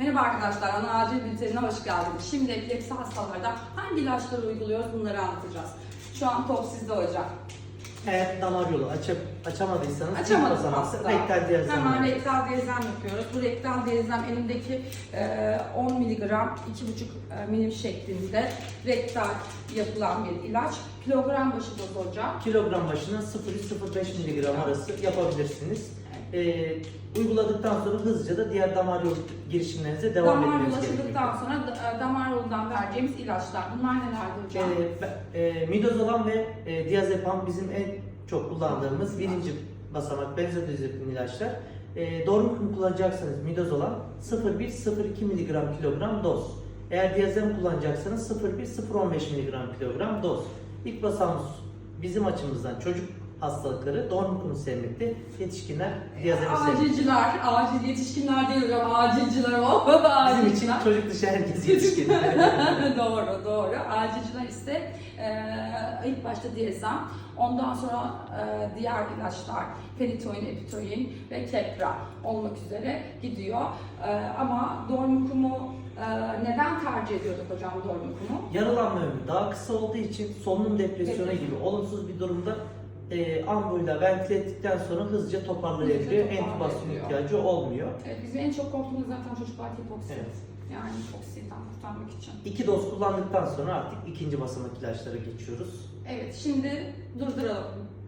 Merhaba arkadaşlar, ana acil bültenine hoş geldiniz. Şimdi epilepsi hastalarda hangi ilaçları uyguluyoruz bunları anlatacağız. Şu an top sizde hocam. Eğer damar yolu açıp açamadıysanız Açamadım hasta. rektal diyazem Hemen rektal diyezem yapıyoruz. Bu rektal diyezem elimdeki e, 10 mg, 2,5 milim şeklinde rektal yapılan bir ilaç. Kilogram başı doz hocam. Kilogram başına 0,05 mg arası yapabilirsiniz. Ee, uyguladıktan sonra hızlıca da diğer damar yolu girişimlerinize devam Damar etmeniz gerekiyor. sonra da- e, damar yolundan vereceğimiz ilaçlar. Bunlar nelerdi hocam? Be- e, midazolam ve e, diazepam bizim en çok kullandığımız birinci basamak benzodiazepin ilaçlar. E, doğru mu kullanacaksanız midazolam 0,1-0,2 mg kilogram doz. Eğer diazepam kullanacaksanız 0,1-0,15 mg kilogram doz. İlk basamağımız bizim açımızdan çocuk hastalıkları doğru mu sevmekte, yetişkinler diazepam sevmekte. Acilciler, acil yetişkinler değil hocam, acilciler o. Bizim için Acilciler. çocuk dışı herkes yetişkin. doğru, doğru. Acilciler ise e, ilk başta diyezem, ondan sonra e, diğer ilaçlar, penitoin, epitoin ve kepra olmak üzere gidiyor. E, ama dormukumu e, neden tercih ediyorduk hocam dormukumu? Yaralanma ömrü daha kısa olduğu için solunum depresyonu Depresyon. gibi olumsuz bir durumda e, ambuyla ventile ettikten sonra hızlıca toparlayabiliyor. Hızlıca Entübasyon ihtiyacı olmuyor. Evet, bizim en çok korktuğumuz zaten çocuklar hipoksit. Evet. Yani hipoksiden kurtarmak için. İki doz kullandıktan sonra artık ikinci basamak ilaçlara geçiyoruz. Evet, şimdi durduralım.